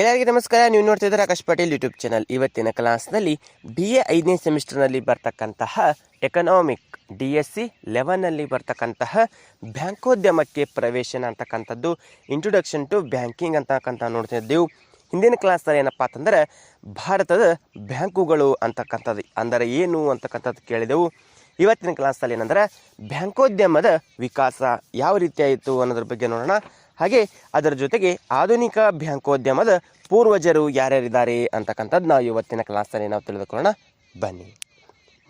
ಎಲ್ಲರಿಗೂ ನಮಸ್ಕಾರ. ನೀವು ನೋಡ್ತಿದ್ದೀರಾ ಆಕಾಶ್ ಪಾಟೀಲ್ ಯೂಟ್ಯೂಬ್ ಚಾನಲ್ ಇವತ್ತಿನ ಕ್ಲಾಸ್ನಲ್ಲಿ ಬಿ ಎ ಐದನೇ ಸೆಮಿಸ್ಟರ್ನಲ್ಲಿ ಬರ್ತಕ್ಕಂತಹ ಎಕನಾಮಿಕ್ ಡಿ ಎಸ್ ಸಿ ಲೆವೆನಲ್ಲಿ ಬರ್ತಕ್ಕಂತಹ ಬ್ಯಾಂಕೋದ್ಯಮಕ್ಕೆ ಪ್ರವೇಶನ ಅಂತಕ್ಕಂಥದ್ದು ಇಂಟ್ರೊಡಕ್ಷನ್ ಟು ಬ್ಯಾಂಕಿಂಗ್ ಅಂತಕ್ಕಂಥ ನೋಡ್ತಿದ್ದೆವು. ಹಿಂದಿನ ಕ್ಲಾಸ್ನಲ್ಲಿ ಏನಪ್ಪ ಅಂತಂದರೆ ಭಾರತದ ಬ್ಯಾಂಕುಗಳು ಅಂತಕ್ಕಂಥದ್ದು, ಅಂದರೆ ಏನು ಅಂತಕ್ಕಂಥದ್ದು ಕೇಳಿದೆವು. ಇವತ್ತಿನ ಕ್ಲಾಸ್ನಲ್ಲಿ ಏನಂದ್ರೆ ಬ್ಯಾಂಕೋದ್ಯಮದ ವಿಕಾಸ ಯಾವ ರೀತಿ ಆಯಿತು ಅನ್ನೋದ್ರ ಬಗ್ಗೆ ನೋಡೋಣ. ಹಾಗೆ ಅದರ ಜೊತೆಗೆ ಆಧುನಿಕ ಬ್ಯಾಂಕೋದ್ಯಮದ ಪೂರ್ವಜರು ಯಾರ್ಯಾರಿದ್ದಾರೆ ಅಂತಕ್ಕಂಥದ್ದು ನಾವು ಇವತ್ತಿನ ಕ್ಲಾಸಲ್ಲಿ ನಾವು ತಿಳಿದುಕೊಳ್ಳೋಣ. ಬನ್ನಿ.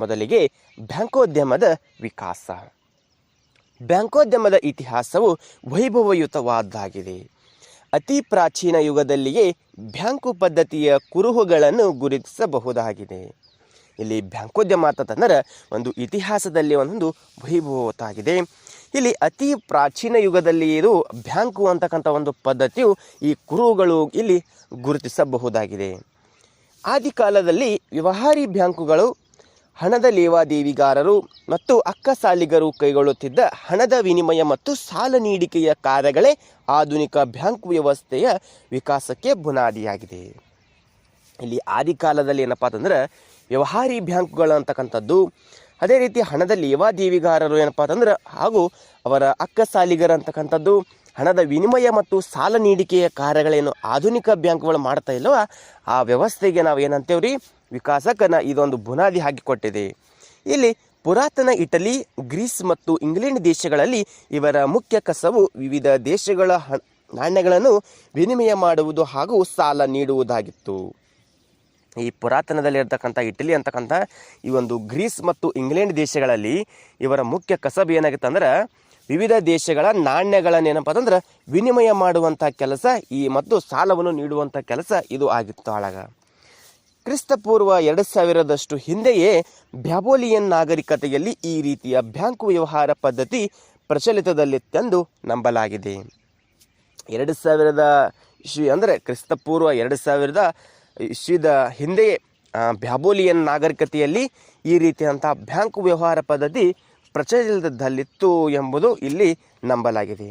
ಮೊದಲಿಗೆ ಬ್ಯಾಂಕೋದ್ಯಮದ ವಿಕಾಸ. ಬ್ಯಾಂಕೋದ್ಯಮದ ಇತಿಹಾಸವು ವೈಭವಯುತವಾದ್ದಾಗಿದೆ. ಅತಿ ಪ್ರಾಚೀನ ಯುಗದಲ್ಲಿಯೇ ಬ್ಯಾಂಕು ಪದ್ಧತಿಯ ಕುರುಹುಗಳನ್ನು ಗುರುತಿಸಬಹುದಾಗಿದೆ. ಇಲ್ಲಿ ಬ್ಯಾಂಕೋದ್ಯಮ ಅಂತಂದ್ರೆ ಒಂದು ಇತಿಹಾಸದಲ್ಲಿ ಒಂದೊಂದು ವೈಭವತಾಗಿದೆ ಇಲ್ಲಿ ಅತಿ ಪ್ರಾಚೀನ ಯುಗದಲ್ಲಿ ಇದು ಬ್ಯಾಂಕು ಅಂತಕ್ಕಂಥ ಒಂದು ಪದ್ಧತಿಯು ಈ ಕುರುಗಳು ಇಲ್ಲಿ ಗುರುತಿಸಬಹುದಾಗಿದೆ. ಆದಿಕಾಲದಲ್ಲಿ ವ್ಯವಹಾರಿ ಬ್ಯಾಂಕುಗಳು ಹಣದ ಲೇವಾದೇವಿಗಾರರು ಮತ್ತು ಅಕ್ಕ ಸಾಲಿಗರು ಕೈಗೊಳ್ಳುತ್ತಿದ್ದ ಹಣದ ವಿನಿಮಯ ಮತ್ತು ಸಾಲ ನೀಡಿಕೆಯ ಕಾರ್ಯಗಳೇ ಆಧುನಿಕ ಬ್ಯಾಂಕ್ ವ್ಯವಸ್ಥೆಯ ವಿಕಾಸಕ್ಕೆ ಬುನಾದಿಯಾಗಿದೆ. ಇಲ್ಲಿ ಆದಿಕಾಲದಲ್ಲಿ ಏನಪ್ಪ ಅಂತಂದ್ರೆ ವ್ಯವಹಾರಿ ಬ್ಯಾಂಕುಗಳು ಅಂತಕ್ಕಂಥದ್ದು, ಅದೇ ರೀತಿ ಹಣದ ಲೇವಾದೇವಿಗಾರರು ಏನಪ್ಪ ಅಂತಂದ್ರೆ, ಹಾಗೂ ಅವರ ಅಕ್ಕ ಸಾಲಿಗರ ಅಂತಕ್ಕಂಥದ್ದು, ಹಣದ ವಿನಿಮಯ ಮತ್ತು ಸಾಲ ನೀಡಿಕೆಯ ಕಾರ್ಯಗಳೇನು ಆಧುನಿಕ ಬ್ಯಾಂಕುಗಳು ಮಾಡ್ತಾ ಇಲ್ಲವ? ಆ ವ್ಯವಸ್ಥೆಗೆ ನಾವು ಏನಂತೇವ್ರಿ? ವಿಕಾಸಕನ ಇದೊಂದು ಬುನಾದಿ ಹಾಕಿಕೊಟ್ಟಿದೆ. ಇಲ್ಲಿ ಪುರಾತನ ಇಟಲಿ, ಗ್ರೀಸ್ ಮತ್ತು ಇಂಗ್ಲೆಂಡ್ ದೇಶಗಳಲ್ಲಿ ಇವರ ಮುಖ್ಯ ಕಸವು ವಿವಿಧ ದೇಶಗಳ ನಾಣ್ಯಗಳನ್ನು ವಿನಿಮಯ ಮಾಡುವುದು ಹಾಗೂ ಸಾಲ ನೀಡುವುದಾಗಿತ್ತು. ಈ ಪುರಾತನದಲ್ಲಿರ್ತಕ್ಕಂಥ ಇಟಲಿ ಅಂತಕ್ಕಂಥ ಈ ಒಂದು ಗ್ರೀಸ್ ಮತ್ತು ಇಂಗ್ಲೆಂಡ್ ದೇಶಗಳಲ್ಲಿ ಇವರ ಮುಖ್ಯ ಕಸಬು ಏನಾಗಿತ್ತು ಅಂದ್ರೆ ವಿವಿಧ ದೇಶಗಳ ನಾಣ್ಯಗಳನ್ನು ಏನಪ್ಪ ಅಂದ್ರೆ ವಿನಿಮಯ ಮಾಡುವಂಥ ಕೆಲಸ ಈ ಮತ್ತು ಸಾಲವನ್ನು ನೀಡುವಂಥ ಕೆಲಸ ಇದು ಆಗಿತ್ತು ಆಳಾಗ. ಕ್ರಿಸ್ತಪೂರ್ವ ಎರಡು ಸಾವಿರದಷ್ಟು ಹಿಂದೆಯೇ ಬ್ಯಾಬೋಲಿಯನ್ ನಾಗರಿಕತೆಯಲ್ಲಿ ಈ ರೀತಿಯ ಬ್ಯಾಂಕ್ ವ್ಯವಹಾರ ಪದ್ಧತಿ ಪ್ರಚಲಿತದಲ್ಲಿತ್ತೆಂದು ನಂಬಲಾಗಿದೆ. ಎರಡು ಸಾವಿರದ ಇಸ್ವಿ ಅಂದರೆ ಕ್ರಿಸ್ತಪೂರ್ವ ಎರಡು ಸಾವಿರದ ಇಸ್ವಿದ ಹಿಂದೆಯೇ ಬ್ಯಾಬೋಲಿಯನ್ ನಾಗರಿಕತೆಯಲ್ಲಿ ಈ ರೀತಿಯಂಥ ಬ್ಯಾಂಕ್ ವ್ಯವಹಾರ ಪದ್ಧತಿ ಪ್ರಚಲಿತದಲ್ಲಿತ್ತು ಎಂಬುದು ಇಲ್ಲಿ ನಂಬಲಾಗಿದೆ.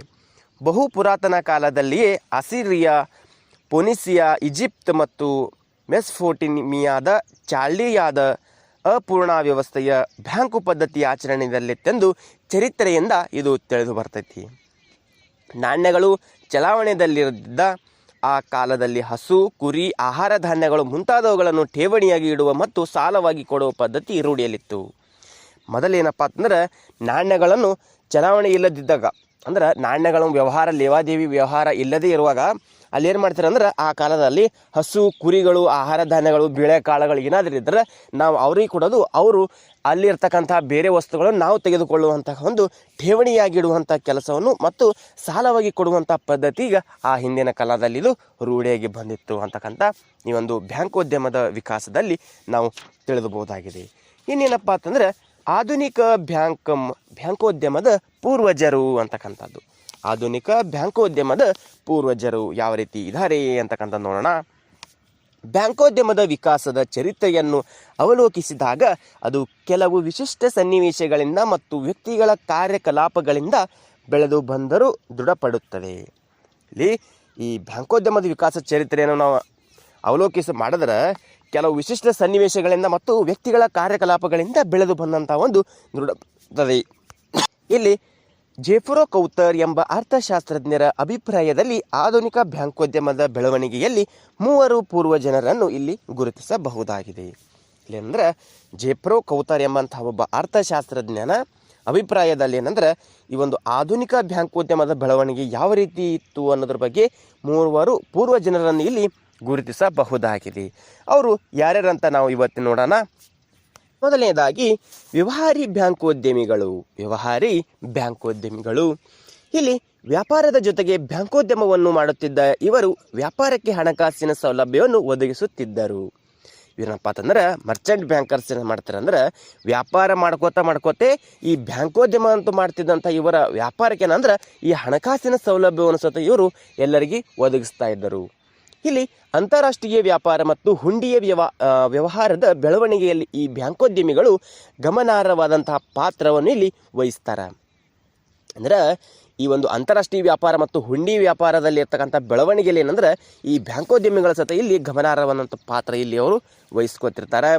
ಬಹು ಪುರಾತನ ಕಾಲದಲ್ಲಿಯೇ ಅಸಿರಿಯಾ, ಪೊನಿಸಿಯಾ, ಈಜಿಪ್ಟ್ ಮತ್ತು ಮೆಸ್ಫೋಟಿನಿಮಿಯಾದ ಚಾಲ್ಡಿಯಾದ ಅಪೂರ್ಣ ವ್ಯವಸ್ಥೆಯ ಬ್ಯಾಂಕು ಪದ್ಧತಿ ಆಚರಣೆಯಲ್ಲಿತ್ತೆಂದು ಚರಿತ್ರೆಯಿಂದ ಇದು ತಿಳಿದು ಬರ್ತೈತಿ. ನಾಣ್ಯಗಳು ಚಲಾವಣೆಯಲ್ಲಿದ್ದ ಆ ಕಾಲದಲ್ಲಿ ಹಸು, ಕುರಿ, ಆಹಾರ ಧಾನ್ಯಗಳು ಮುಂತಾದವುಗಳನ್ನು ಠೇವಣಿಯಾಗಿ ಇಡುವ ಮತ್ತು ಸಾಲವಾಗಿ ಕೊಡುವ ಪದ್ಧತಿ ರೂಢಿಯಲ್ಲಿತ್ತು. ಮೊದಲೇನಪ್ಪ ಅಂತಂದ್ರೆ, ನಾಣ್ಯಗಳನ್ನು ಚಲಾವಣೆ ಇಲ್ಲದಿದ್ದಾಗ, ಅಂದ್ರೆ ನಾಣ್ಯಗಳ ವ್ಯವಹಾರ, ಲೇವಾದೇವಿ ವ್ಯವಹಾರ ಇಲ್ಲದೇ ಇರುವಾಗ ಅಲ್ಲಿ ಏನು ಮಾಡ್ತಾರೆ ಅಂದ್ರೆ, ಆ ಕಾಲದಲ್ಲಿ ಹಸು, ಕುರಿಗಳು, ಆಹಾರ ಧಾನ್ಯಗಳು ಬೇಳೆಕಾಳುಗಳು ಏನಾದರೂ ಇದ್ದರೆ ನಾವು ಅವ್ರಿಗೆ ಕೊಡೋದು, ಅವರು ಅಲ್ಲಿರ್ತಕ್ಕಂಥ ಬೇರೆ ವಸ್ತುಗಳನ್ನು ನಾವು ತೆಗೆದುಕೊಳ್ಳುವಂತಹ ಒಂದು ಠೇವಣಿಯಾಗಿಡುವಂಥ ಕೆಲಸವನ್ನು ಮತ್ತು ಸಾಲವಾಗಿ ಕೊಡುವಂಥ ಪದ್ಧತಿ ಈಗ ಆ ಹಿಂದಿನ ಕಾಲದಲ್ಲಿ ರೂಢಿಯಾಗಿ ಬಂದಿತ್ತು ಅಂತಕ್ಕಂಥ ಈ ಒಂದು ಬ್ಯಾಂಕೋದ್ಯಮದ ವಿಕಾಸದಲ್ಲಿ ನಾವು ತಿಳಿದುಬಹುದಾಗಿದೆ. ಇನ್ನೇನಪ್ಪ ಅಂತಂದ್ರೆ ಆಧುನಿಕ ಬ್ಯಾಂಕ್ ಬ್ಯಾಂಕೋದ್ಯಮದ ಪೂರ್ವಜರು ಅಂತಕ್ಕಂಥದ್ದು. ಆಧುನಿಕ ಬ್ಯಾಂಕೋದ್ಯಮದ ಪೂರ್ವಜರು ಯಾವ ರೀತಿ ಇದ್ದಾರೆ ಅಂತಕ್ಕಂಥ ನೋಡೋಣ. ಬ್ಯಾಂಕೋದ್ಯಮದ ವಿಕಾಸದ ಚರಿತ್ರೆಯನ್ನು ಅವಲೋಕಿಸಿದಾಗ ಅದು ಕೆಲವು ವಿಶಿಷ್ಟ ಸನ್ನಿವೇಶಗಳಿಂದ ಮತ್ತು ವ್ಯಕ್ತಿಗಳ ಕಾರ್ಯಕಲಾಪಗಳಿಂದ ಬೆಳೆದು ಬಂದರೂ ದೃಢಪಡುತ್ತದೆ. ಇಲ್ಲಿ ಈ ಬ್ಯಾಂಕೋದ್ಯಮದ ವಿಕಾಸ ಚರಿತ್ರೆಯನ್ನು ನಾವು ಅವಲೋಕಿಸಿ ಮಾಡಿದ್ರೆ ಕೆಲವು ವಿಶಿಷ್ಟ ಸನ್ನಿವೇಶಗಳಿಂದ ಮತ್ತು ವ್ಯಕ್ತಿಗಳ ಕಾರ್ಯಕಲಾಪಗಳಿಂದ ಬೆಳೆದು ಬಂದಂಥ ಒಂದು ದೃಢಪಡುತ್ತದೆ ಇಲ್ಲಿ ಜೆಫ್ರೋ ಕೌತರ್ ಎಂಬ ಅರ್ಥಶಾಸ್ತ್ರಜ್ಞರ ಅಭಿಪ್ರಾಯದಲ್ಲಿ ಆಧುನಿಕ ಬ್ಯಾಂಕೋದ್ಯಮದ ಬೆಳವಣಿಗೆಯಲ್ಲಿ ಮೂವರು ಪೂರ್ವಜನರನ್ನು ಇಲ್ಲಿ ಗುರುತಿಸಬಹುದಾಗಿದೆ. ಇಲ್ಲಿ ಅಂದ್ರೆ ಜೆಫ್ರೋ ಕೌತರ್ ಎಂಬಂತಹ ಒಬ್ಬ ಅರ್ಥಶಾಸ್ತ್ರಜ್ಞನ ಅಭಿಪ್ರಾಯದಲ್ಲಿ ಏನಂದ್ರೆ ಈ ಒಂದು ಆಧುನಿಕ ಬ್ಯಾಂಕೋದ್ಯಮದ ಬೆಳವಣಿಗೆ ಯಾವ ರೀತಿ ಇತ್ತು ಅನ್ನೋದ್ರ ಬಗ್ಗೆ ಮೂವರು ಪೂರ್ವಜನರನ್ನು ಇಲ್ಲಿ ಗುರುತಿಸಬಹುದಾಗಿದೆ. ಅವರು ಯಾರ್ಯಾರಂತ ನಾವು ಇವತ್ತು ನೋಡೋಣ. ಮೊದಲನೇದಾಗಿ ವ್ಯವಹಾರಿ ಬ್ಯಾಂಕೋದ್ಯಮಿಗಳು. ವ್ಯವಹಾರಿ ಬ್ಯಾಂಕೋದ್ಯಮಿಗಳು. ಇಲ್ಲಿ ವ್ಯಾಪಾರದ ಜೊತೆಗೆ ಬ್ಯಾಂಕೋದ್ಯಮವನ್ನು ಮಾಡುತ್ತಿದ್ದ ಇವರು ವ್ಯಾಪಾರಕ್ಕೆ ಹಣಕಾಸಿನ ಸೌಲಭ್ಯವನ್ನು ಒದಗಿಸುತ್ತಿದ್ದರು. ಏನಪ್ಪ ಅಂತಂದ್ರೆ ಮರ್ಚೆಂಟ್ ಬ್ಯಾಂಕರ್ಸ್ ಏನು ಮಾಡ್ತಾರೆ ಅಂದ್ರೆ, ವ್ಯಾಪಾರ ಮಾಡ್ಕೋತಾ ಮಾಡ್ಕೋತೆ ಈ ಬ್ಯಾಂಕೋದ್ಯಮ ಅಂತ ಮಾಡ್ತಿದ್ದಂಥ ಇವರ ವ್ಯಾಪಾರಕ್ಕೆ ಏನಂದ್ರೆ, ಈ ಹಣಕಾಸಿನ ಸೌಲಭ್ಯವನ್ನು ಸತ ಇವರು ಎಲ್ಲರಿಗೆ ಒದಗಿಸ್ತಾ ಇದ್ದರು. ಇಲ್ಲಿ ಅಂತಾರಾಷ್ಟ್ರೀಯ ವ್ಯಾಪಾರ ಮತ್ತು ಹುಂಡಿಯ ವ್ಯವ ವ್ಯವಹಾರದ ಬೆಳವಣಿಗೆಯಲ್ಲಿ ಈ ಬ್ಯಾಂಕೋದ್ಯಮಿಗಳು ಗಮನಾರ್ಹವಾದಂತಹ ಪಾತ್ರವನ್ನು ಇಲ್ಲಿ ವಹಿಸ್ತಾರೆ. ಅಂದ್ರೆ ಈ ಒಂದು ಅಂತಾರಾಷ್ಟ್ರೀಯ ವ್ಯಾಪಾರ ಮತ್ತು ಹುಂಡಿ ವ್ಯಾಪಾರದಲ್ಲಿ ಇರ್ತಕ್ಕಂಥ ಬೆಳವಣಿಗೆಯಲ್ಲಿ ಏನಂದ್ರೆ ಈ ಬ್ಯಾಂಕೋದ್ಯಮಿಗಳ ಸತ ಇಲ್ಲಿ ಗಮನಾರ್ಹವಾದಂಥ ಪಾತ್ರ ಇಲ್ಲಿ ಅವರು ವಹಿಸ್ಕೊತಿರ್ತಾರೆ.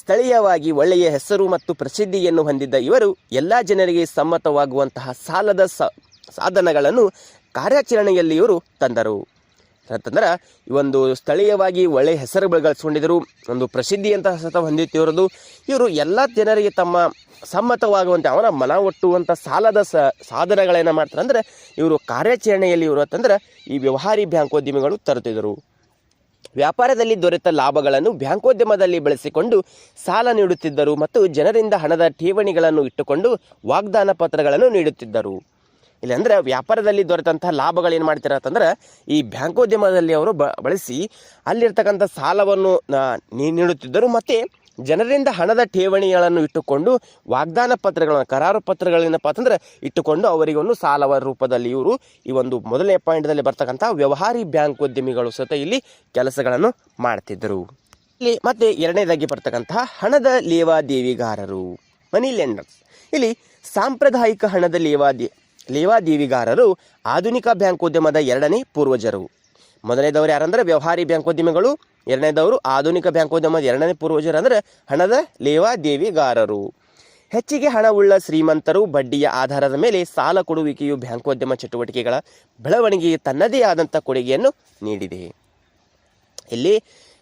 ಸ್ಥಳೀಯವಾಗಿ ಒಳ್ಳೆಯ ಹೆಸರು ಮತ್ತು ಪ್ರಸಿದ್ಧಿಯನ್ನು ಹೊಂದಿದ್ದ ಇವರು ಎಲ್ಲ ಜನರಿಗೆ ಸಮ್ಮತವಾಗುವಂತಹ ಸಾಲದ ಸಾಧನಗಳನ್ನು ಕಾರ್ಯಾಚರಣೆಯಲ್ಲಿ ಇವರು ತಂದರು. ಅಂತಂದ್ರೆ, ಈ ಒಂದು ಸ್ಥಳೀಯವಾಗಿ ಒಳ್ಳೆಯ ಹೆಸರು ಗಳಿಸ್ಕೊಂಡಿದ್ದರು, ಒಂದು ಪ್ರಸಿದ್ಧಿಯಂತಹ ಸತ ಹೊಂದಿತ್ತಿರೋದು ಇವರು ಎಲ್ಲ ಜನರಿಗೆ ತಮ್ಮ ಸಮ್ಮತವಾಗುವಂತೆ ಅವರ ಮನ ಒಟ್ಟುವಂಥ ಸಾಲದ ಸ ಸಾಧನಗಳೇನು ಮಾಡ್ತಾರೆ. ಅಂದರೆ, ಇವರು ಕಾರ್ಯಾಚರಣೆಯಲ್ಲಿ ಇವರು ಅಂತಂದ್ರೆ, ಈ ವ್ಯವಹಾರಿ ಬ್ಯಾಂಕೋದ್ಯಮಿಗಳು ತರುತ್ತಿದ್ದರು. ವ್ಯಾಪಾರದಲ್ಲಿ ದೊರೆತ ಲಾಭಗಳನ್ನು ಬ್ಯಾಂಕೋದ್ಯಮದಲ್ಲಿ ಬಳಸಿಕೊಂಡು ಸಾಲ ನೀಡುತ್ತಿದ್ದರು ಮತ್ತು ಜನರಿಂದ ಹಣದ ಠೇವಣಿಗಳನ್ನು ಇಟ್ಟುಕೊಂಡು ವಾಗ್ದಾನ ಪತ್ರಗಳನ್ನು ನೀಡುತ್ತಿದ್ದರು. ಇಲ್ಲಿ ಅಂದರೆ ವ್ಯಾಪಾರದಲ್ಲಿ ದೊರೆತಂತಹ ಲಾಭಗಳೇನು ಮಾಡ್ತೀರ ಅಂತಂದ್ರೆ, ಈ ಬ್ಯಾಂಕೋದ್ಯಮದಲ್ಲಿ ಅವರು ಬ, ಬಳಸಿ ಅಲ್ಲಿರ್ತಕ್ಕಂಥ ಸಾಲವನ್ನು ನೀಡುತ್ತಿದ್ದರು ಮತ್ತು ಜನರಿಂದ ಹಣದ ಠೇವಣಿಗಳನ್ನು ಇಟ್ಟುಕೊಂಡು ವಾಗ್ದಾನ ಪತ್ರಗಳನ್ನು, ಕರಾರು ಪತ್ರಗಳನ್ನಪ್ಪ ಅಂತಂದ್ರೆ ಇಟ್ಟುಕೊಂಡು ಅವರಿಗೆ ಒಂದು ಸಾಲವ ರೂಪದಲ್ಲಿ ಇವರು ಈ ಒಂದು ಮೊದಲನೇ ಪಾಯಿಂಟ್ದಲ್ಲಿ ಬರ್ತಕ್ಕಂಥ ವ್ಯವಹಾರಿ ಬ್ಯಾಂಕೋದ್ಯಮಿಗಳು ಸಹಿತ ಇಲ್ಲಿ ಕೆಲಸಗಳನ್ನು ಮಾಡ್ತಿದ್ದರು. ಇಲ್ಲಿ ಮತ್ತೆ ಎರಡನೇದಾಗಿ ಬರ್ತಕ್ಕಂತಹ ಹಣದ ಲೇವಾದೇವಿಗಾರರು. ಮನಿ ಲೆಂಡರ್ಸ್. ಇಲ್ಲಿ ಸಾಂಪ್ರದಾಯಿಕ ಹಣದ ಲೇವಾದೇ ಲೇವಾದೇವಿಗಾರರು ಆಧುನಿಕ ಬ್ಯಾಂಕೋದ್ಯಮದ ಎರಡನೇ ಪೂರ್ವಜರು. ಮೊದಲನೇದವರು ಯಾರಂದ್ರೆ ವ್ಯವಹಾರಿ ಬ್ಯಾಂಕೋದ್ಯಮಿಗಳು, ಎರಡನೇದವರು ಆಧುನಿಕ ಬ್ಯಾಂಕೋದ್ಯಮದ ಎರಡನೇ ಪೂರ್ವಜರು ಅಂದರೆ ಹಣದ ಲೇವಾದೇವಿಗಾರರು. ಹೆಚ್ಚಿಗೆ ಹಣವುಳ್ಳ ಶ್ರೀಮಂತರು ಬಡ್ಡಿಯ ಆಧಾರದ ಮೇಲೆ ಸಾಲ ಕೊಡುವಿಕೆಯು ಬ್ಯಾಂಕೋದ್ಯಮ ಚಟುವಟಿಕೆಗಳ ಬೆಳವಣಿಗೆಗೆ ತನ್ನದೇ ಆದಂಥ ಕೊಡುಗೆಯನ್ನು ನೀಡಿದೆ. ಇಲ್ಲಿ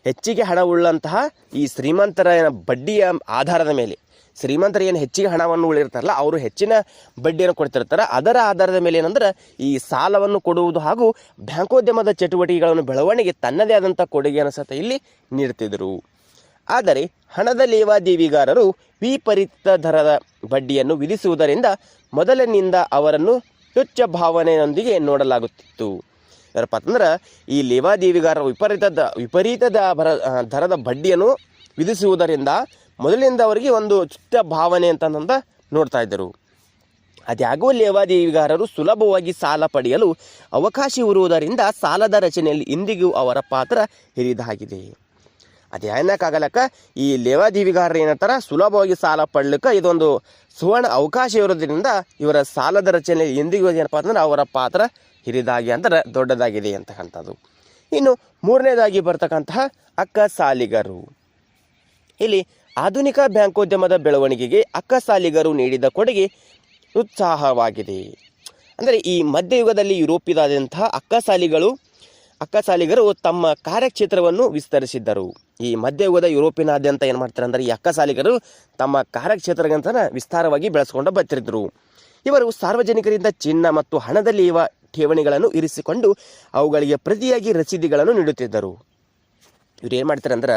ಹೆಚ್ಚಿಗೆ ಹಣವುಳ್ಳಂತಹ ಈ ಶ್ರೀಮಂತರ ಬಡ್ಡಿಯ ಆಧಾರದ ಮೇಲೆ ಶ್ರೀಮಂತರು ಏನು ಹೆಚ್ಚಿಗೆ ಹಣವನ್ನು ಉಳಿರ್ತಾರಲ್ಲ, ಅವರು ಹೆಚ್ಚಿನ ಬಡ್ಡಿಯನ್ನು ಕೊಡ್ತಿರ್ತಾರೆ. ಅದರ ಆಧಾರದ ಮೇಲೆ ಏನಂದ್ರೆ, ಈ ಸಾಲವನ್ನು ಕೊಡುವುದು ಹಾಗೂ ಬ್ಯಾಂಕೋದ್ಯಮದ ಚಟುವಟಿಕೆಗಳನ್ನು ಬೆಳವಣಿಗೆ ತನ್ನದೇ ಆದಂಥ ಕೊಡುಗೆಯನ್ನು ಸಹ ಇಲ್ಲಿ ನೀಡ್ತಿದ್ದರು ಆದರೆ, ಹಣದ ಲೇವಾದೇವಿಗಾರರು ವಿಪರೀತ ದರದ ಬಡ್ಡಿಯನ್ನು ವಿಧಿಸುವುದರಿಂದ ಮೊದಲಿನಿಂದ ಅವರನ್ನು ತುಚ್ಛ ಭಾವನೆಯೊಂದಿಗೆ ನೋಡಲಾಗುತ್ತಿತ್ತು. ಯಾರಪ್ಪ ಅಂತಂದ್ರೆ, ಈ ಲೇವಾದೇವಿಗಾರರ ವಿಪರೀತದ ವಿಪರೀತದ ಬರ ದರದ ಬಡ್ಡಿಯನ್ನು ವಿಧಿಸುವುದರಿಂದ ಮೊದಲಿನಿಂದ ಅವರಿಗೆ ಒಂದು ಚಿತ್ತ ಭಾವನೆ ಅಂತಂದ ನೋಡ್ತಾ ಇದ್ದರು. ಅದ್ಯಾಗೋ ಲೇವಾದೇವಿಗಾರರು ಸುಲಭವಾಗಿ ಸಾಲ ಪಡೆಯಲು ಅವಕಾಶ ಇರುವುದರಿಂದ ಸಾಲದ ರಚನೆಯಲ್ಲಿ ಇಂದಿಗೂ ಅವರ ಪಾತ್ರ ಹಿರಿದಾಗಿದೆ. ಅದೇನಕ್ಕಾಗಲಕ್ಕ ಈ ಲೇವಾದೇವಿಗಾರರು ಏನಂತಾರ, ಸುಲಭವಾಗಿ ಸಾಲ ಪಡ್ಲಿಕ್ಕೆ ಇದೊಂದು ಸುವರ್ಣ ಅವಕಾಶ ಇರೋದ್ರಿಂದ ಇವರ ಸಾಲದ ರಚನೆ ಎಂದಿಗೂ ಏನಪ್ಪ ಅಂದ್ರೆ ಅವರ ಪಾತ್ರ ಹಿರಿದಾಗಿ ಅಂದ್ರೆ ದೊಡ್ಡದಾಗಿದೆ ಅಂತಕ್ಕಂಥದ್ದು. ಇನ್ನು ಮೂರನೇದಾಗಿ ಬರ್ತಕ್ಕಂತಹ ಅಕ್ಕ ಸಾಲಿಗರು ಇಲ್ಲಿ ಆಧುನಿಕ ಬ್ಯಾಂಕೋದ್ಯಮದ ಬೆಳವಣಿಗೆಗೆ ಅಕ್ಕಸಾಲಿಗರು ನೀಡಿದ ಕೊಡುಗೆ ಉತ್ಸಾಹವಾಗಿದೆ. ಅಂದರೆ ಈ ಮಧ್ಯಯುಗದಲ್ಲಿ ಯುರೋಪಿಯಾದಂತಹ ಅಕ್ಕಸಾಲಿಗಳು, ಅಕ್ಕಸಾಲಿಗರು ತಮ್ಮ ಕಾರ್ಯಕ್ಷೇತ್ರವನ್ನು ವಿಸ್ತರಿಸಿದ್ದರು. ಈ ಮಧ್ಯಯುಗದ ಯುರೋಪಿನಾದ್ಯಂತ ಏನು ಮಾಡ್ತಾರೆ ಅಂದರೆ ಈ ಅಕ್ಕಸಾಲಿಗರು ತಮ್ಮ ಕಾರ್ಯಕ್ಷೇತ್ರಗಂತ ವಿಸ್ತಾರವಾಗಿ ಬೆಳೆಸ್ಕೊಂಡು ಬರ್ತಿದ್ದರು ಇವರು ಸಾರ್ವಜನಿಕರಿಂದ ಚಿನ್ನ ಮತ್ತು ಹಣದಲ್ಲಿ ಇವ ಠೇವಣಿಗಳನ್ನು ಇರಿಸಿಕೊಂಡು ಅವುಗಳಿಗೆ ಪ್ರತಿಯಾಗಿ ರಸೀದಿಗಳನ್ನು ನೀಡುತ್ತಿದ್ದರು. ಇವ್ರು ಏನು ಮಾಡ್ತಾರೆ ಅಂದ್ರೆ,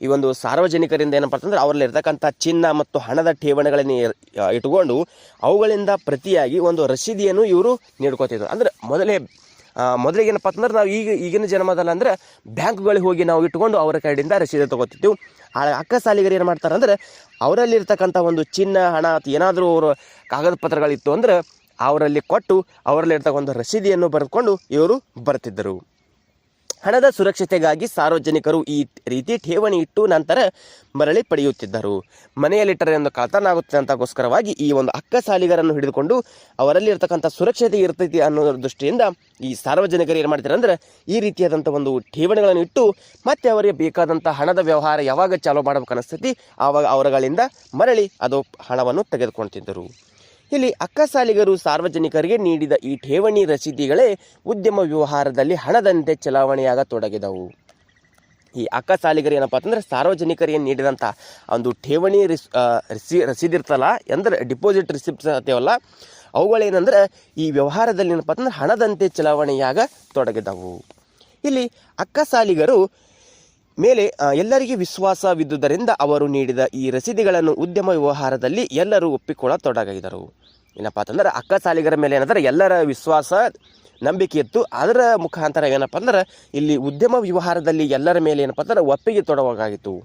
ಈ ಒಂದು ಸಾರ್ವಜನಿಕರಿಂದ ಏನಪ್ಪ ಅಂತಂದ್ರೆ ಅವರಲ್ಲಿ ಇರ್ತಕ್ಕಂಥ ಚಿನ್ನ ಮತ್ತು ಹಣದ ಠೇವಣಿಗಳನ್ನು ಇಟ್ಕೊಂಡು ಅವುಗಳಿಂದ ಪ್ರತಿಯಾಗಿ ಒಂದು ರಸೀದಿಯನ್ನು ಇವರು ನೀಡ್ಕೋತಿದ್ರು. ಅಂದ್ರೆ ಮೊದಲೇ ಮೊದಲಿಗೆ ಏನಪ್ಪ ಅಂತಂದ್ರೆ ನಾವು ಈಗ, ಈಗಿನ ಜನ್ಮದಲ್ಲ ಅಂದ್ರೆ ಬ್ಯಾಂಕ್ಗಳಿಗೆ ಹೋಗಿ ನಾವು ಇಟ್ಕೊಂಡು ಅವರ ಕಡೆಯಿಂದ ರಸೀದಿ ತೊಗೋತಿದ್ದೆವು ಆ ಅಕ್ಕ ಸಾಲಿಗರು ಏನು ಮಾಡ್ತಾರೆ ಅಂದ್ರೆ ಅವರಲ್ಲಿರ್ತಕ್ಕಂಥ ಒಂದು ಚಿನ್ನ, ಹಣ ಅಥವಾ ಏನಾದರೂ ಅವರು ಕಾಗದ ಪತ್ರಗಳಿತ್ತು ಅಂದ್ರೆ ಅವರಲ್ಲಿ ಕೊಟ್ಟು ಅವರಲ್ಲಿರ್ತಕ್ಕಂಥ ರಸೀದಿಯನ್ನು ಬರೆದುಕೊಂಡು ಇವರು ಬರ್ತಿದ್ದರು. ಹಣದ ಸುರಕ್ಷತೆಗಾಗಿ ಸಾರ್ವಜನಿಕರು ಈ ರೀತಿ ಠೇವಣಿ ಇಟ್ಟು ನಂತರ ಮರಳಿ ಪಡೆಯುತ್ತಿದ್ದರು. ಮನೆಯಲ್ಲಿಟ್ಟರೆ ಒಂದು ಕಳ್ತನಾಗುತ್ತೆ ಅಂತಕ್ಕೋಸ್ಕರವಾಗಿ ಈ ಒಂದು ಅಕ್ಕ ಸಾಲಿಗರನ್ನು ಹಿಡಿದುಕೊಂಡು ಅವರಲ್ಲಿ ಇರ್ತಕ್ಕಂಥ ಸುರಕ್ಷತೆ ಇರ್ತೈತಿ ಅನ್ನೋ ದೃಷ್ಟಿಯಿಂದ ಈ ಸಾರ್ವಜನಿಕರು ಏನು ಮಾಡ್ತಾರೆ ಅಂದರೆ ಈ ರೀತಿಯಾದಂಥ ಒಂದು ಠೇವಣಿಗಳನ್ನು ಇಟ್ಟು ಮತ್ತೆ ಅವರಿಗೆ ಬೇಕಾದಂಥ ಹಣದ ವ್ಯವಹಾರ ಯಾವಾಗ ಚಾಲೂ ಮಾಡಬೇಕು ಅನಿಸ್ತೈತಿ ಆವಾಗ ಅವರುಗಳಿಂದ ಮರಳಿ ಅದು ಹಣವನ್ನು ತೆಗೆದುಕೊಳ್ತಿದ್ದರು. ಇಲ್ಲಿ ಅಕ್ಕಸಾಲಿಗರು ಸಾರ್ವಜನಿಕರಿಗೆ ನೀಡಿದ ಈ ಠೇವಣಿ ರಸೀದಿಗಳೇ ಉದ್ಯಮ ವ್ಯವಹಾರದಲ್ಲಿ ಹಣದಂತೆ ಚಲಾವಣೆಯಾಗತೊಡಗಿದವು. ಈ ಅಕ್ಕಸಾಲಿಗರು ಏನಪ್ಪ ಅಂತಂದರೆ ಸಾರ್ವಜನಿಕರಿಗೆ ನೀಡಿದಂಥ ಒಂದು ಠೇವಣಿ ರಿಸ್ ರಿಸಿ ರಸೀದಿ ಇರ್ತಲ್ಲ ಅಂದ್ರೆ ಡಿಪಾಸಿಟ್ ರಿಸಿಪ್ಟ್ಸ್ ಅಂತೇವಲ್ಲ, ಅವುಗಳೇನಂದ್ರೆ ಈ ವ್ಯವಹಾರದಲ್ಲಿ ಏನಪ್ಪ ಅಂತಂದ್ರೆ ಹಣದಂತೆ ಚಲಾವಣೆಯಾಗ ತೊಡಗಿದವು ಇಲ್ಲಿ ಅಕ್ಕಸಾಲಿಗರು ಮೇಲೆ ಎಲ್ಲರಿಗೆ ವಿಶ್ವಾಸವಿದ್ದುದರಿಂದ ಅವರು ನೀಡಿದ ಈ ರಸೀದಿಗಳನ್ನು ಉದ್ಯಮ ವ್ಯವಹಾರದಲ್ಲಿ ಎಲ್ಲರೂ ಒಪ್ಪಿಕೊಳ್ಳತೊಡಗಿದರು. ಏನಪ್ಪ ಅಂತಂದ್ರೆ, ಅಕ್ಕ ಸಾಲಿಗರ ಮೇಲೆ ಏನಂದ್ರೆ, ಎಲ್ಲರ ವಿಶ್ವಾಸ, ನಂಬಿಕೆ ಇತ್ತು. ಅದರ ಮುಖಾಂತರ ಏನಪ್ಪ ಅಂದ್ರೆ, ಇಲ್ಲಿ ಉದ್ಯಮ ವ್ಯವಹಾರದಲ್ಲಿ ಎಲ್ಲರ ಮೇಲೆ ಏನಪ್ಪ ಅಂದ್ರೆ, ಒಪ್ಪಿಗೆ ತೊಡಗಾಗಿತ್ತು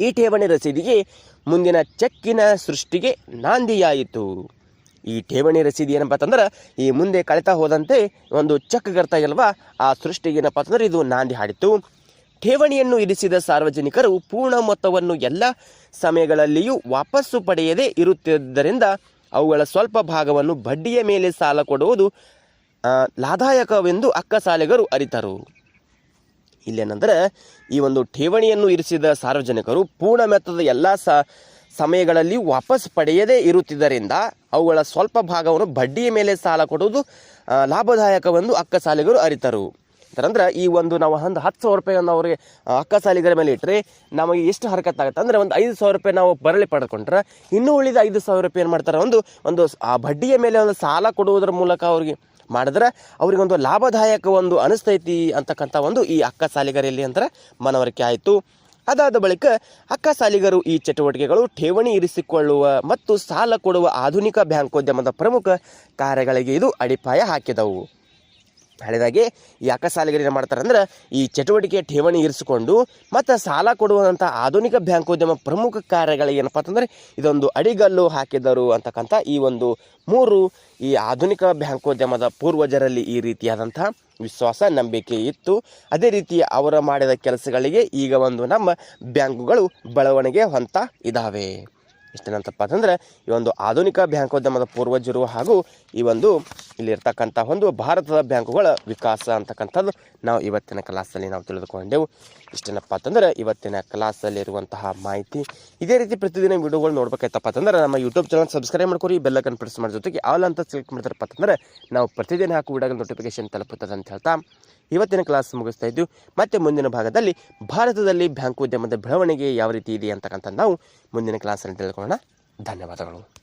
ಈ ಠೇವಣಿ ರಸೀದಿಗೆ ಮುಂದಿನ ಚೆಕ್ಕಿನ ಸೃಷ್ಟಿಗೆ ನಾಂದಿಯಾಯಿತು. ಈ ಠೇವಣಿ ರಸೀದಿ ಏನಪ್ಪ ಅಂತಂದ್ರೆ, ಈ ಮುಂದೆ ಕಳಿತಾ ಹೋದಂತೆ ಒಂದು ಚೆಕ್ ಇಲ್ವಾ, ಆ ಸೃಷ್ಟಿಗೆ ಏನಪ್ಪ ಅಂತಂದ್ರೆ, ಇದು ನಾಂದಿ ಹಾಡಿತು ಠೇವಣಿಯನ್ನು ಇರಿಸಿದ ಸಾರ್ವಜನಿಕರು ಪೂರ್ಣ ಮೊತ್ತವನ್ನು ಎಲ್ಲ ಸಮಯಗಳಲ್ಲಿಯೂ ವಾಪಸ್ಸು ಪಡೆಯದೇ ಇರುತ್ತಿದ್ದರಿಂದ ಅವುಗಳ ಸ್ವಲ್ಪ ಭಾಗವನ್ನು ಬಡ್ಡಿಯ ಮೇಲೆ ಸಾಲ ಕೊಡುವುದು ಲಾಭದಾಯಕವೆಂದು ಲಾಭದಾಯಕವೆಂದು ಅಕ್ಕಸಾಲಿಗರು ಅರಿತರು. ಇಲ್ಲೇನಂದ್ರೆ ಈ ಒಂದು ಠೇವಣಿಯನ್ನು ಇರಿಸಿದ ಸಾರ್ವಜನಿಕರು ಪೂರ್ಣ ಮೊತ್ತದ ಎಲ್ಲ ಸಮಯಗಳಲ್ಲಿ ವಾಪಸ್ ಪಡೆಯದೇ ಇರುತ್ತಿದ್ದರಿಂದ ಅವುಗಳ ಸ್ವಲ್ಪ ಭಾಗವನ್ನು ಬಡ್ಡಿಯ ಮೇಲೆ ಸಾಲ ಕೊಡುವುದು ಲಾಭದಾಯಕವೆಂದು ಲಾಭದಾಯಕವೆಂದು ಅಕ್ಕಸಾಲಿಗರು ಅರಿತರು. ಅಂದ್ರೆ ಈ ಒಂದು ನಾವು ಒಂದು ಹತ್ತು ಸಾವಿರ ರೂಪಾಯಿಯನ್ನು ಅವರಿಗೆ ಅಕ್ಕಸಾಲಿಗರ ಮೇಲೆ ಇಟ್ಟರೆ ನಮಗೆ ಎಷ್ಟು ಹರಕತ್ತಾಗುತ್ತೆ? ಅಂದರೆ ಒಂದು ಐದು ಸಾವಿರ ರೂಪಾಯಿ ನಾವು ಬರಲಿ ಪಡೆದುಕೊಂಡ್ರೆ ಇನ್ನೂ ಉಳಿದ ಐದು ಸಾವಿರ ರೂಪಾಯಿ ಏನು ಮಾಡ್ತಾರೆ? ಒಂದು ಒಂದು ಆ ಬಡ್ಡಿಯ ಮೇಲೆ ಒಂದು ಸಾಲ ಕೊಡುವುದರ ಮೂಲಕ ಅವ್ರಿಗೆ ಮಾಡಿದ್ರೆ ಅವರಿಗೊಂದು ಲಾಭದಾಯಕ ಒಂದು ಅನಿಸ್ತೈತಿ ಅಂತಕ್ಕಂಥ ಒಂದು ಈ ಅಕ್ಕ ಸಾಲಿಗರಲ್ಲಿ ಅಂತಾರೆ? ಮನವರಿಕೆ ಆಯಿತು. ಅದಾದ ಬಳಿಕ ಅಕ್ಕ ಸಾಲಿಗರು ಈ ಚಟುವಟಿಕೆಗಳು ಠೇವಣಿ ಇರಿಸಿಕೊಳ್ಳುವ ಮತ್ತು ಸಾಲ ಕೊಡುವ ಆಧುನಿಕ ಬ್ಯಾಂಕೋದ್ಯಮದ ಪ್ರಮುಖ ಕಾರ್ಯಗಳಿಗೆ ಇದು ಅಡಿಪಾಯ ಹಾಕಿದವು. ಹಳೆದಾಗೆ ಈ ಏನು ಮಾಡ್ತಾರೆ ಅಂದ್ರೆ ಈ ಚಟುವಟಿಕೆ ಠೇವಣಿ ಇರಿಸಿಕೊಂಡು ಮತ್ತು ಸಾಲ ಕೊಡುವಂಥ ಆಧುನಿಕ ಬ್ಯಾಂಕೋದ್ಯಮ ಪ್ರಮುಖ ಕಾರ್ಯಗಳು ಏನಪ್ಪ ಅಂತಂದರೆ ಇದೊಂದು ಅಡಿಗಲ್ಲು ಹಾಕಿದರು ಅಂತಕ್ಕಂಥ ಈ ಒಂದು ಮೂರು ಈ ಆಧುನಿಕ ಬ್ಯಾಂಕೋದ್ಯಮದ ಪೂರ್ವಜರಲ್ಲಿ ಈ ರೀತಿಯಾದಂಥ ವಿಶ್ವಾಸ, ನಂಬಿಕೆ ಇತ್ತು. ಅದೇ ರೀತಿ ಅವರ ಮಾಡಿದ ಕೆಲಸಗಳಿಗೆ ಈಗ ಒಂದು ನಮ್ಮ ಬ್ಯಾಂಕುಗಳು ಬೆಳವಣಿಗೆ ಹೊಂತ ಇದ್ದಾವೆ ಇಷ್ಟೇನಂತಪ್ಪ ಅಂತಂದ್ರೆ ಈ ಒಂದು ಆಧುನಿಕ ಬ್ಯಾಂಕೋದ್ಯಮದ ಪೂರ್ವಜರು ಹಾಗೂ ಈ ಒಂದು ಇಲ್ಲಿರ್ತಕ್ಕಂಥ ಒಂದು ಭಾರತದ ಬ್ಯಾಂಕುಗಳ ವಿಕಾಸ ಅಂತಕ್ಕಂಥದ್ದು ನಾವು ಇವತ್ತಿನ ಕ್ಲಾಸಲ್ಲಿ ನಾವು ತಿಳಿದುಕೊಂಡೆವು. ಇಷ್ಟೇನಪ್ಪ ಅಂತಂದ್ರೆ ಇವತ್ತಿನ ಕ್ಲಾಸಲ್ಲಿ ಇರುವಂತಹ ಮಾಹಿತಿ. ಇದೇ ರೀತಿ ಪ್ರತಿದಿನ ವಿಡಿಯೋಗಳು ನೋಡ್ಬೇಕಾಯ್ತಪ್ಪ ಅಂತಂದ್ರೆ ನಮ್ಮ ಯೂಟ್ಯೂಬ್ ಚಾನಲ್ ಸಬ್ಸ್ಕ್ರೈಬ್ ಮಾಡ್ಕೊರಿ ಬೆಲ್ಲಕನ್ ಪ್ರೆಸ್ ಮಾಡೋ ಜೊತೆಗೆ ಆಲ್ ಅಂತ ಸೆಲೆಕ್ಟ್ ಮಾಡ್ತಾರಪ್ಪ ಅಂತಂದ್ರೆ ನಾವು ಪ್ರತಿದಿನ ಹಾಕೋ ವಿಡಿಯೋಗಳ ನೋಟಿಫಿಕೇಶನ್ ತಲುಪುತ್ತದೆ ಅಂತ ಹೇಳ್ತಾ ಇವತ್ತಿನ ಕ್ಲಾಸ್ ಮುಗಿಸ್ತಾ ಇದ್ದು ಮತ್ತೆ ಮುಂದಿನ ಭಾಗದಲ್ಲಿ ಭಾರತದಲ್ಲಿ ಬ್ಯಾಂಕ್ ಉದ್ಯಮದ ಬೆಳವಣಿಗೆ ಯಾವ ರೀತಿ ಇದೆ ಅಂತಕ್ಕಂಥ ನಾವು ಮುಂದಿನ ಕ್ಲಾಸಲ್ಲಿ ತಿಳ್ಕೊಳ್ಳೋಣ ಧನ್ಯವಾದಗಳು.